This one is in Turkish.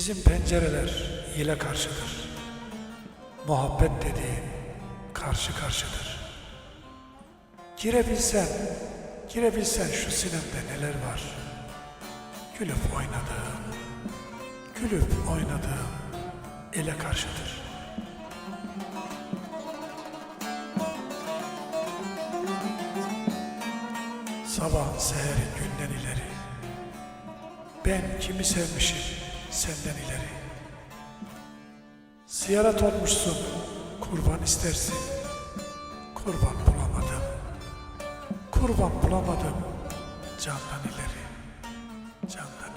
Bizim pencereler ile karşıdır. Muhabbet dediğin karşı karşıdır. Girebilsen, girebilsen şu sinemde neler var. Gülüp oynadığım, gülüp oynadığım ele karşıdır. Sabah seheri günden ileri. Ben kimi sevmişim senden ileri. Ziyaret olmuşsun, kurban istersin. Kurban bulamadım. Kurban bulamadım. Candan ileri. Candan